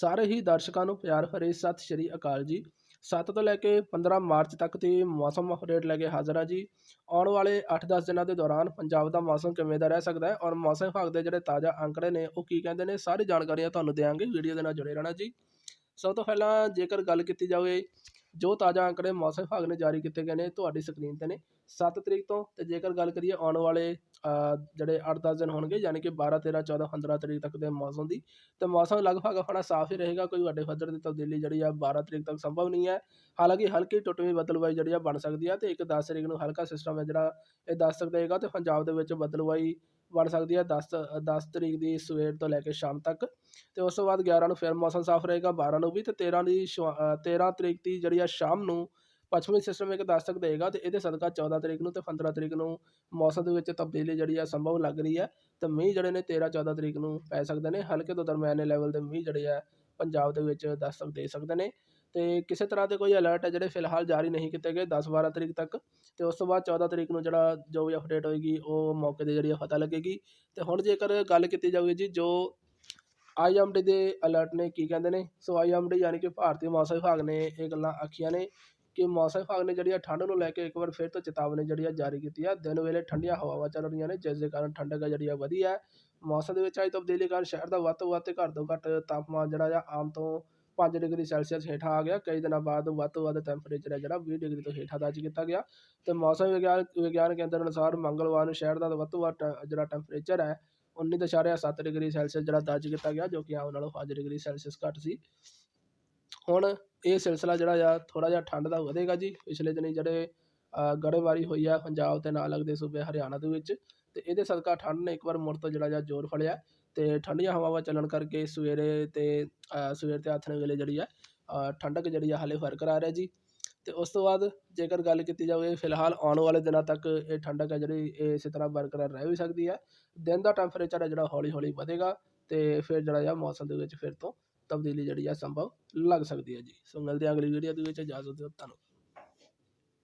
ਸਾਰੇ ਹੀ ਦਰਸ਼ਕਾਂ ਨੂੰ ਪਿਆਰ ਭਰੀ ਸਤਿ ਸ਼੍ਰੀ ਅਕਾਲ ਜੀ। 7 ਤੋਂ ਲੈ ਕੇ 15 ਮਾਰਚ ਤੱਕ ਦੀ ਮੌਸਮ ਅਪਡੇਟ ਲੈ ਕੇ ਹਾਜ਼ਰ ਹਾਂ ਜੀ। ਆਉਣ ਵਾਲੇ 8-10 ਦਿਨਾਂ ਦੇ ਦੌਰਾਨ ਪੰਜਾਬ ਦਾ ਮੌਸਮ ਕਿਵੇਂ ਦਾ ਰਹਿ ਸਕਦਾ ਹੈ ਔਰ ਮੌਸਮ ਵਿਭਾਗ ਦੇ ਜਿਹੜੇ ਤਾਜ਼ਾ ਅੰਕੜੇ ਨੇ ਉਹ ਕੀ ਕਹਿੰਦੇ ਨੇ, ਸਾਰੀ ਜਾਣਕਾਰੀਆਂ ਤੁਹਾਨੂੰ ਦੇਵਾਂਗੇ ਵੀਡੀਓ ਦੇ ਨਾਲ ਜੁੜੇ ਰਹਿਣਾ ਜੀ। ਸਭ ਤੋਂ ਪਹਿਲਾਂ ਜੇਕਰ ਗੱਲ ਕੀਤੀ ਜਾਵੇ ਜੋ ਤਾਜ਼ਾ ਅੰਕੜੇ ਮੌਸਮ ਵਿਭਾਗ ਨੇ ਜਾਰੀ ਕੀਤੇ ਗਏ ਨੇ, ਤੁਹਾਡੀ ਸਕਰੀਨ ਤੇ ਨੇ। 7 ਤਰੀਕ ਤੋਂ ਤੇ ਜੇਕਰ ਗੱਲ ਕਰੀਏ ਆਉਣ ਵਾਲੇ ਜਿਹੜੇ 8-10 ਦਿਨ ਹੋਣਗੇ, ਯਾਨੀ ਕਿ 12 13 14 15 ਤਰੀਕ ਤੱਕ ਦੇ ਮੌਸਮ ਦੀ, ਤੇ ਮੌਸਮ ਲਗਭਗ ਆਪਣਾ ਸਾਫ਼ ਹੀ ਰਹੇਗਾ, ਕੋਈ ਵੱਡੇ ਪੱਧਰ ਦੀ ਤਬਦੀਲੀ ਜਿਹੜੀ ਆ 12 ਤਰੀਕ ਤੱਕ ਸੰਭਵ ਨਹੀਂ ਹੈ। ਹਾਲਾਂਕਿ ਹਲਕੀ ਟੁੱਟਵੀਂ ਬਦਲਵਾਈ ਜਿਹੜੀ ਆ ਬਣ ਸਕਦੀ ਆ, ਤੇ ਇੱਕ 10 ਤਰੀਕ ਨੂੰ ਹਲਕਾ ਸਿਸਟਮ ਹੈ ਜਿਹੜਾ, ਇਹ ਦੱਸ ਸਕਦਾ ਹੈਗਾ ਤੇ ਪੰਜਾਬ ਦੇ ਵਿੱਚ ਬਦਲਵਾਈ ਬਣ ਸਕਦੀ ਹੈ 10 10 ਤਰੀਕ ਦੀ ਸਵੇਰ ਤੋਂ ਲੈ ਕੇ ਸ਼ਾਮ ਤੱਕ। ਤੇ ਉਸ ਤੋਂ ਬਾਅਦ 11 ਨੂੰ ਫਿਰ ਮੌਸਮ ਸਾਫ਼ ਰਹੇਗਾ 12 ਨੂੰ ਵੀ ਤੇ 13 ਦੀ ਸ਼ਵਾ- ਅ, 13 ਤਰੀਕ ਦੀ ਜਿਹੜੀ ਆ ਸ਼ਾਮ ਨੂੰ ਪੱਛਮੀ ਸਿਸਟਮ ਇੱਕ ਦੱਸ ਸਕਦਾ ਹੈਗਾ ਤੇ ਇਹਦੇ ਸਦਕਾ 14 ਤਰੀਕ ਨੂੰ ਤੇ 15 ਤਰੀਕ ਨੂੰ ਮੌਸਮ ਦੇ ਵਿੱਚ ਤਬਦੀਲੀ ਜਿਹੜੀ ਆ ਸੰਭਵ ਲੱਗ ਰਹੀ ਹੈ ਤੇ ਮੀਂਹ ਜਿਹੜੇ ਨੇ 13 14 ਤਰੀਕ ਨੂੰ ਪੈ ਸਕਦੇ ਨੇ। ਹਲਕੇ ਤੋਂ ਦਰਮਿਆਨੇ ਲੈਵਲ ਦੇ ਮੀਂਹ ਜਿਹੜੇ ਆ ਪੰਜਾਬ ਦੇ ਵਿੱਚ ਦੱਸ ਸਕ, ਦੇ ਸਕਦੇ ਨੇ। ਅਤੇ ਕਿਸੇ ਤਰ੍ਹਾਂ ਦੇ ਕੋਈ ਅਲਰਟ ਹੈ ਜਿਹੜੇ ਫਿਲਹਾਲ ਜਾਰੀ ਨਹੀਂ ਕੀਤੇ ਗਏ 10 12 ਤਰੀਕ ਤੱਕ। ਅਤੇ ਉਸ ਤੋਂ ਬਾਅਦ 14 ਤਰੀਕ ਨੂੰ ਜਿਹੜਾ ਜੋ ਵੀ ਅਪਡੇਟ ਹੋਏਗੀ, ਉਹ ਮੌਕੇ ਤੇ ਜਿਹੜੀ ਆ ਪਤਾ ਲੱਗੇਗੀ। ਅਤੇ ਹੁਣ ਜੇਕਰ ਗੱਲ ਕੀਤੀ ਜਾਵੇ ਜੀ, ਜੋ ਆਈਐਮਡੀ ਦੇ ਅਲਰਟ ਨੇ, ਕੀ ਕਹਿੰਦੇ ਨੇ? ਸੋ ਆਈਐਮਡੀ ਯਾਨੀ ਕਿ ਭਾਰਤੀ ਮੌਸਮ ਵਿਭਾਗ ਨੇ ਇਹ ਗੱਲਾਂ ਆਖੀਆਂ ਨੇ। ਕਿ ਮੌਸਮ ਵਿਭਾਗ ਨੇ ਜਿਹੜੀ ਆ ਠੰਡ ਨੂੰ ਲੈ ਕੇ ਇੱਕ ਵਾਰ ਫਿਰ ਤੋਂ ਚੇਤਾਵਨੀ ਜਿਹੜੀ ਆ ਜਾਰੀ ਕੀਤੀ ਆ। ਦਿਨ ਵੇਲੇ ਠੰਡੀਆਂ ਹਵਾਵਾਂ ਚੱਲ ਰਹੀਆਂ ਨੇ, ਜਿਸ ਦੇ ਕਾਰਨ ਠੰਡਕ ਜਿਹੜੀ ਆ ਵਧੀ ਹੈ ਮੌਸਮ ਦੇ ਵਿੱਚ ਆਈ ਤਬਦੀਲੀ ਕਾਰਨ ਸ਼ਹਿਰ ਦਾ ਵੱਧ ਤੋਂ ਵੱਧ ਤੇ ਘੱਟ ਤੋਂ ਘੱਟ ਤਾਪਮਾਨ ਜਿਹੜਾ ਆ ਆਮ ਤੋਂ 5 ਡਿਗਰੀ ਸੈਲਸੀਅਸ ਹੇਠਾਂ ਆ ਗਿਆ। ਕਈ ਦਿਨਾਂ ਬਾਅਦ ਵੱਧ ਤੋਂ ਵੱਧ ਟੈਂਪਰੇਚਰ ਹੈ ਜਿਹੜਾ 20 ਡਿਗਰੀ ਤੋਂ ਹੇਠਾਂ ਦਰਜ ਕੀਤਾ ਗਿਆ। ਤੇ ਮੌਸਮ ਵਿਗਿਆਨ ਵਿਗਿਆਨ ਕੇਂਦਰ ਅਨੁਸਾਰ ਮੰਗਲਵਾਰ ਨੂੰ ਸ਼ਹਿਰ ਦਾ ਵੱਧ ਤੋਂ ਵੱਧ ਟੈ- ਜਿਹੜਾ ਟੈਂਪਰੇਚਰ ਹੈ 19.7 ਡਿਗਰੀ ਸੈਲਸੀਅਸ ਜਿਹੜਾ ਦਰਜ ਕੀਤਾ ਗਿਆ, ਜੋ ਕਿ ਆਮ ਨਾਲੋਂ 5 ਡਿਗਰੀ ਸੈਲਸੀਅਸ ਘੱਟ ਸੀ। ਹੁਣ ਇਹ ਸਿਲਸਿਲਾ ਜਿਹੜਾ ਆ ਥੋੜ੍ਹਾ ਜਿਹਾ ਠੰਡ ਦਾ ਵਧੇਗਾ ਜੀ। ਪਿਛਲੇ ਦਿਨੀਂ ਜਿਹੜੇ ਅ, ਗੜੇਮਾਰੀ ਹੋਈ ਆ ਪੰਜਾਬ ਤੇ ਨਾਲ ਲੱਗਦੇ ਸੂਬੇ ਹਰਿਆਣਾ ਦੇ ਵਿੱਚ ਅਤੇ ਇਹਦੇ ਸਦਕਾ ਠੰਡ ਨੇ ਇੱਕ ਵਾਰ ਮੁੜ ਤੋਂ ਜਿਹੜਾ ਜਿਹਾ ਜ਼ੋਰ ਫੜਿਆ। ਅਤੇ ਠੰਡੀਆਂ ਹਵਾਵਾਂ ਚੱਲਣ ਕਰਕੇ ਸਵੇਰੇ ਅਤੇ ਸਵੇਰ ਅਤੇ ਆਥਣੇ ਵੇਲੇ ਜਿਹੜੀ ਆ ਠੰਡਕ ਜਿਹੜੀ ਆ ਹਾਲੇ ਬਰਕਰਾਰ ਹੈ ਜੀ। ਅਤੇ ਉਸ ਤੋਂ ਬਾਅਦ ਜੇਕਰ ਗੱਲ ਕੀਤੀ ਜਾਵੇ ਫਿਲਹਾਲ ਆਉਣ ਵਾਲੇ ਦਿਨਾਂ ਤੱਕ ਇਹ ਠੰਡਕ ਹੈ ਜਿਹੜੀ ਇਹ ਇਸੇ ਤਰ੍ਹਾਂ ਬਰਕਰਾਰ ਰਹਿ ਵੀ ਸਕਦੀ ਹੈ ਦਿਨ ਦਾ ਟੈਂਪਰੇਚਰ ਹੈ ਜਿਹੜਾ ਹੌਲੀ ਹੌਲੀ ਵਧੇਗਾ ਅਤੇ ਫਿਰ ਜਿਹੜਾ ਆ ਮੌਸਮ ਦੇ ਵਿੱਚ ਫਿਰ ਤੋਂ ਤਬਦੀਲੀ ਜਿਹੜੀ ਆ ਸੰਭਵ ਲੱਗ ਸਕਦੀ ਹੈ ਜੀ। ਸੋ ਮਿਲਦੇ ਹਾਂ ਅਗਲੀ ਵੀਡੀਓ ਦੇ ਵਿੱਚ। ਇਜਾਜ਼ਤ ਦਿਓ ਧੰਨਵਾਦ